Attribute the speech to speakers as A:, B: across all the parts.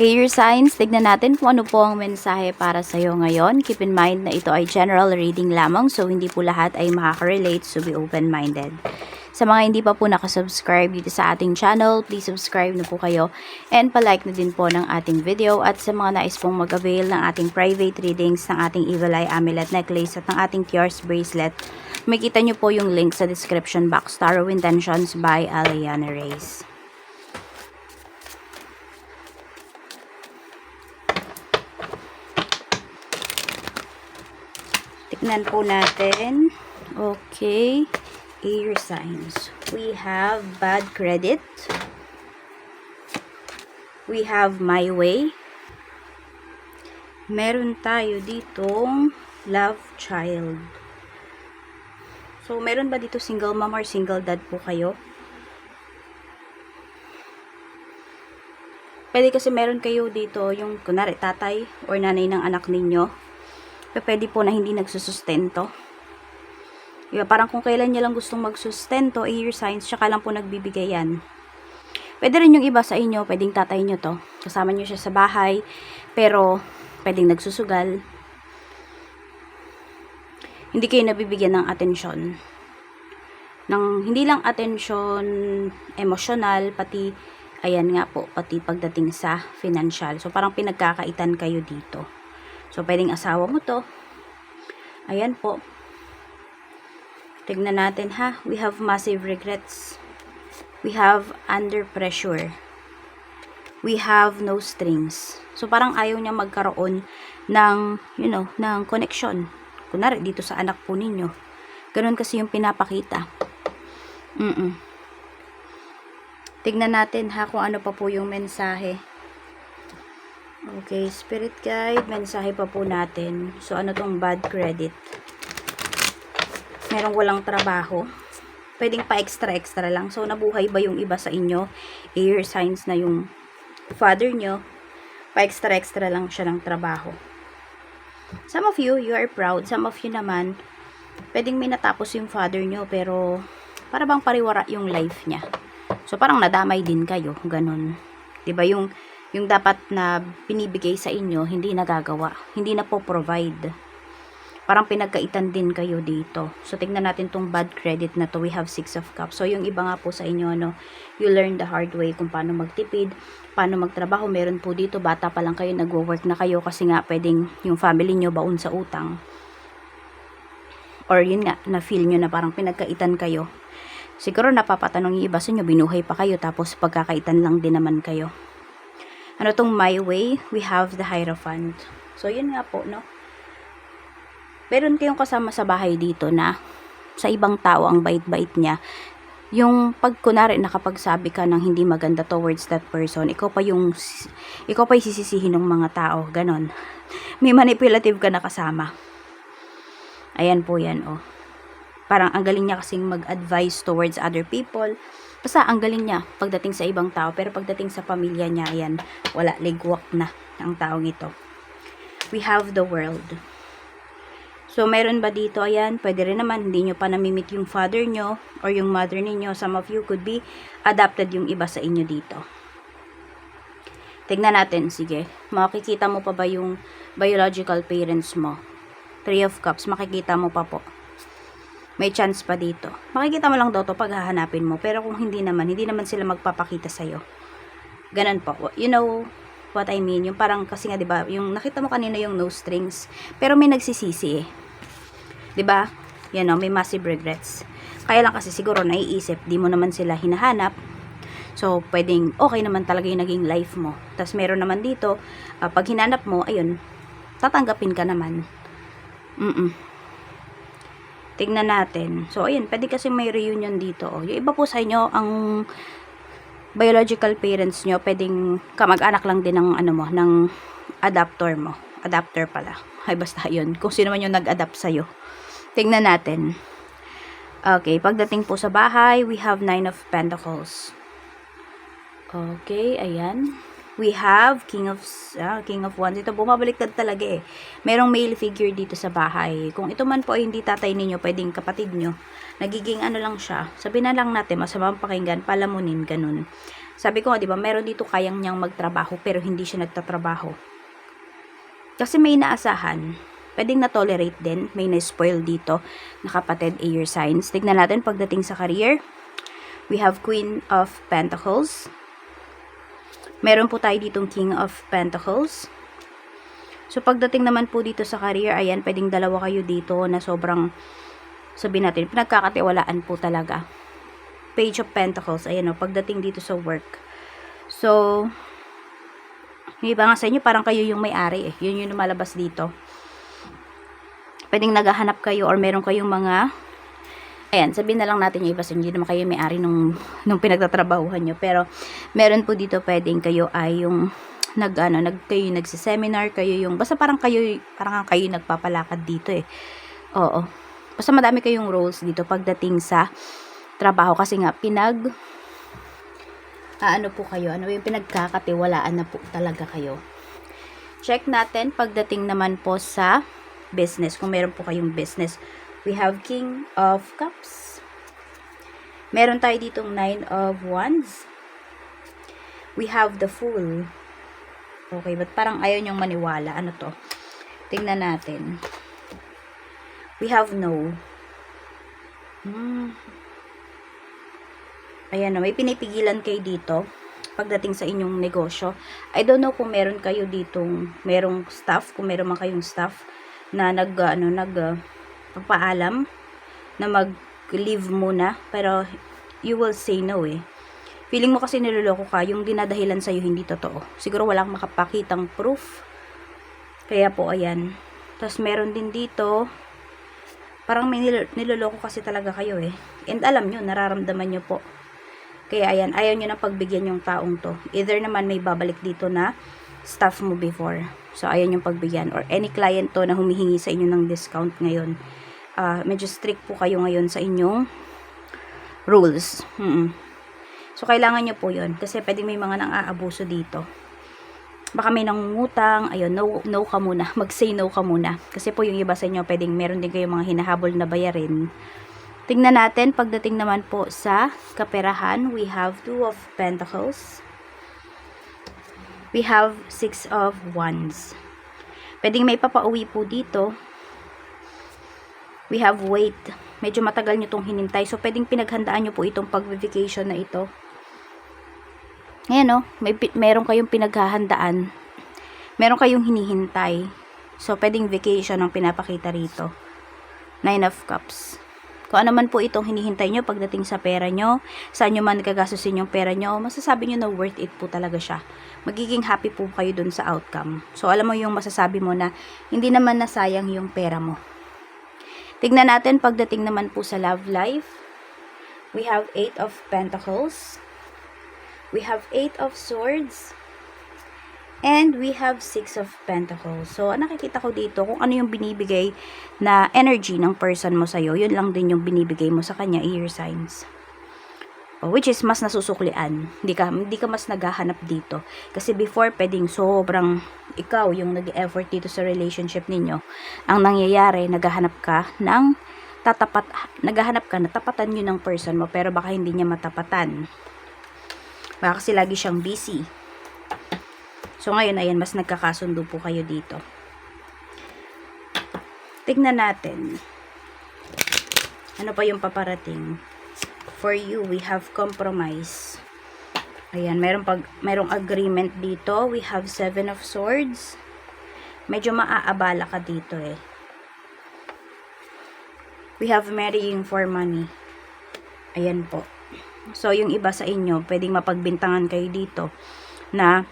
A: Air signs, tignan natin kung ano po ang mensahe para sa iyo ngayon. Keep in mind na ito ay general reading lamang so hindi po lahat ay makaka-relate so be open-minded. Sa mga hindi pa po nakasubscribe dito sa ating channel, please subscribe na po kayo and palike na din po ng ating video at sa mga nais pong mag-avail ng ating private readings ng ating Evil Eye Amulet Necklace at ng ating Tears Bracelet, makita nyo po yung link sa description box, Tarot Intentions by Aliana Reyes. Tignan po natin. Okay. Air signs. We have bad credit. We have my way. Meron tayo ditong love child. So, meron ba dito single mom or single dad po kayo? Pwede kasi meron kayo dito yung kunwari tatay or nanay ng anak ninyo pwede po na hindi nagsusustento. Diba, parang kung kailan niya lang gustong magsustento, air signs, tsaka lang po nagbibigay yan. Pwede rin yung iba sa inyo, pwedeng tatay nyo to. Kasama nyo siya sa bahay, pero pwedeng nagsusugal. Hindi kayo nabibigyan ng atensyon. Ng, hindi lang atensyon emosyonal, pati, ayan nga po, pati pagdating sa financial. So, parang pinagkakaitan kayo dito. So, pwedeng asawa mo to. Ayan po. Tignan natin ha. We have massive regrets. We have under pressure. We have no strings. So, parang ayaw niya magkaroon ng, you know, ng connection. Kunwari, dito sa anak po ninyo. Ganun kasi yung pinapakita. Mm-mm. Tignan natin ha kung ano pa po yung mensahe. Okay, spirit guide, mensahe pa po natin. So, ano tong bad credit? Merong walang trabaho. Pwedeng pa extra-extra lang. So, nabuhay ba yung iba sa inyo? Air signs na yung father nyo. Pa extra-extra lang siya ng trabaho. Some of you, you are proud. Some of you naman, pwedeng may natapos yung father nyo, pero para bang pariwara yung life niya. So, parang nadamay din kayo. Ganon. 'Di ba yung yung dapat na binibigay sa inyo, hindi nagagawa. Hindi na po provide. Parang pinagkaitan din kayo dito. So, tingnan natin tong bad credit na to. We have six of cups. So, yung iba nga po sa inyo, no, you learn the hard way kung paano magtipid, paano magtrabaho. Meron po dito, bata pa lang kayo, nagwo-work na kayo kasi nga pwedeng yung family nyo baon sa utang. Or yun nga, na-feel nyo na parang pinagkaitan kayo. Siguro napapatanong yung iba sa inyo, binuhay pa kayo, tapos pagkakaitan lang din naman kayo ano tong my way, we have the Hierophant. So, yun nga po, no? Meron kayong kasama sa bahay dito na sa ibang tao ang bait-bait niya. Yung pag kunari nakapagsabi ka ng hindi maganda towards that person, ikaw pa yung ikaw pa isisisihin ng mga tao, ganon. May manipulative ka na kasama. Ayan po yan, oh. Parang ang galing niya kasing mag-advise towards other people Basta ang galing niya pagdating sa ibang tao. Pero pagdating sa pamilya niya, ayan, wala, ligwak na ang taong ito. We have the world. So, meron ba dito? Ayan, pwede rin naman, hindi nyo pa namimit yung father nyo or yung mother ninyo. Some of you could be adopted yung iba sa inyo dito. Tignan natin, sige. Makikita mo pa ba yung biological parents mo? Three of Cups, makikita mo pa po may chance pa dito. Makikita mo lang daw to pag hahanapin mo. Pero kung hindi naman, hindi naman sila magpapakita sa'yo. Ganun po. You know what I mean? Yung parang, kasi nga, di ba yung nakita mo kanina yung no strings. Pero may nagsisisi eh. Di ba Yan o, may massive regrets. Kaya lang kasi siguro naiisip, di mo naman sila hinahanap. So, pwedeng okay naman talaga yung naging life mo. Tapos, meron naman dito, uh, pag hinanap mo, ayun, tatanggapin ka naman. Mm-mm. Tingnan natin. So, ayun, pwede kasi may reunion dito. Oh. Yung iba po sa inyo, ang biological parents nyo, pwedeng kamag-anak lang din ng, ano mo, ng adapter mo. Adapter pala. Ay, basta yun. Kung sino man yung nag-adapt sa'yo. Tingnan natin. Okay, pagdating po sa bahay, we have nine of pentacles. Okay, ayan we have King of uh, King of Wands. Ito bumabaliktad talaga eh. Merong male figure dito sa bahay. Kung ito man po ay hindi tatay ninyo, pwedeng kapatid nyo. Nagiging ano lang siya. Sabi na lang natin, masamang pakinggan, palamunin, ganun. Sabi ko nga, di ba, meron dito kayang niyang magtrabaho pero hindi siya nagtatrabaho. Kasi may inaasahan. Pwedeng na-tolerate din. May na-spoil dito na kapatid air signs. Tignan natin pagdating sa career. We have Queen of Pentacles. Meron po tayo ditong King of Pentacles. So, pagdating naman po dito sa career, ayan, pwedeng dalawa kayo dito na sobrang, sabihin natin, pinagkakatiwalaan po talaga. Page of Pentacles, ayan o, pagdating dito sa work. So, yung iba nga sa inyo, parang kayo yung may-ari eh. Yun yung lumalabas dito. Pwedeng naghahanap kayo or meron kayong mga Ayan, sabihin na lang natin yung iba sa hindi naman kayo may-ari nung, nung pinagtatrabahuhan nyo. Pero, meron po dito pwedeng kayo ay yung nag, ano, nag, kayo nagsiseminar, kayo yung, basta parang kayo, parang kayo nagpapalakad dito eh. Oo. Basta madami kayong roles dito pagdating sa trabaho kasi nga pinag aano po kayo, ano yung pinagkakatiwalaan na po talaga kayo. Check natin pagdating naman po sa business, kung meron po kayong business. We have King of Cups. Meron tayo ditong Nine of Wands. We have the Fool. Okay, but parang ayaw niyong maniwala. Ano to? Tingnan natin. We have No. Hmm. Ayan na, may pinipigilan kayo dito pagdating sa inyong negosyo. I don't know kung meron kayo ditong, merong staff, kung meron man kayong staff na nag, ano, nag, uh, pagpaalam na mag-leave muna. Pero, you will say no eh. Feeling mo kasi niloloko ka, yung dinadahilan sa'yo hindi totoo. Siguro walang makapakitang proof. Kaya po, ayan. Tapos, meron din dito, parang may nil- niloloko kasi talaga kayo eh. And alam nyo, nararamdaman nyo po. Kaya ayan, ayaw nyo na pagbigyan yung taong to. Either naman may babalik dito na staff mo before. So, ayaw nyo pagbigyan. Or any client to na humihingi sa inyo ng discount ngayon. Ah, medyo strict po kayo ngayon sa inyong rules. Mm So, kailangan nyo po yun. Kasi pwedeng may mga nang aabuso dito. Baka may nangungutang, ayun, no, no ka muna. Mag-say no ka muna. Kasi po yung iba sa inyo, pwedeng meron din kayong mga hinahabol na bayarin. Tingnan natin, pagdating naman po sa kaperahan, we have two of pentacles. We have six of wands. Pwedeng may papauwi po dito. We have wait. Medyo matagal nyo itong hinintay. So, pwedeng pinaghandaan nyo po itong pag-vacation na ito. Ayan o, may, pi- meron kayong pinaghahandaan. Meron kayong hinihintay. So, pwedeng vacation ang pinapakita rito. Nine of Cups. Kung ano man po itong hinihintay nyo pagdating sa pera nyo, saan nyo man gagastusin yung pera nyo, masasabi nyo na worth it po talaga siya. Magiging happy po kayo dun sa outcome. So, alam mo yung masasabi mo na hindi naman nasayang yung pera mo. Tignan natin pagdating naman po sa love life. We have Eight of Pentacles. We have Eight of Swords. And we have Six of Pentacles. So, ang nakikita ko dito, kung ano yung binibigay na energy ng person mo sa'yo, yun lang din yung binibigay mo sa kanya, ear signs. Oh, which is mas nasusuklian. Hindi ka, hindi ka mas naghahanap dito. Kasi before, pwedeng sobrang ikaw yung nag-effort dito sa relationship ninyo. Ang nangyayari, naghahanap ka ng tatapat, naghahanap ka na tapatan nyo ng person mo, pero baka hindi niya matapatan. Baka kasi lagi siyang busy. So, ngayon, ayan, mas nagkakasundo po kayo dito. Tignan natin. Ano pa yung paparating? For you, we have compromise. Ayan, meron pag merong agreement dito. We have seven of swords. Medyo maaabala ka dito eh. We have marrying for money. Ayan po. So, yung iba sa inyo, pwedeng mapagbintangan kayo dito na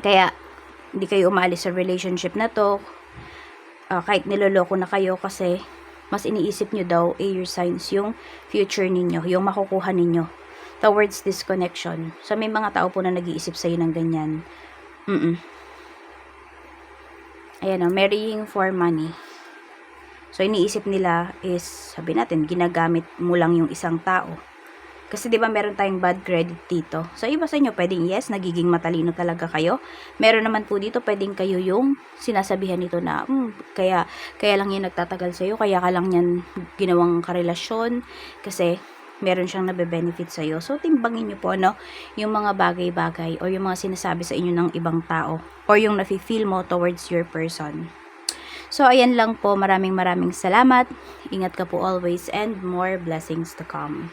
A: kaya hindi kayo umalis sa relationship na to. Ah, kahit niloloko na kayo kasi mas iniisip nyo daw air signs yung future ninyo, yung makukuha ninyo towards this connection. So, may mga tao po na nag-iisip sa'yo ng ganyan. Mm-mm. Ayan o, marrying for money. So, iniisip nila is, sabi natin, ginagamit mo lang yung isang tao. Kasi 'di ba meron tayong bad credit dito. So iba sa inyo pwedeng yes, nagiging matalino talaga kayo. Meron naman po dito pwedeng kayo yung sinasabihan nito na hmm, kaya kaya lang yan nagtatagal sa iyo, kaya ka lang yan ginawang karelasyon kasi meron siyang nabe-benefit sa'yo. So, timbangin nyo po, no, yung mga bagay-bagay or yung mga sinasabi sa inyo ng ibang tao or yung nafe-feel mo towards your person. So, ayan lang po. Maraming maraming salamat. Ingat ka po always and more blessings to come.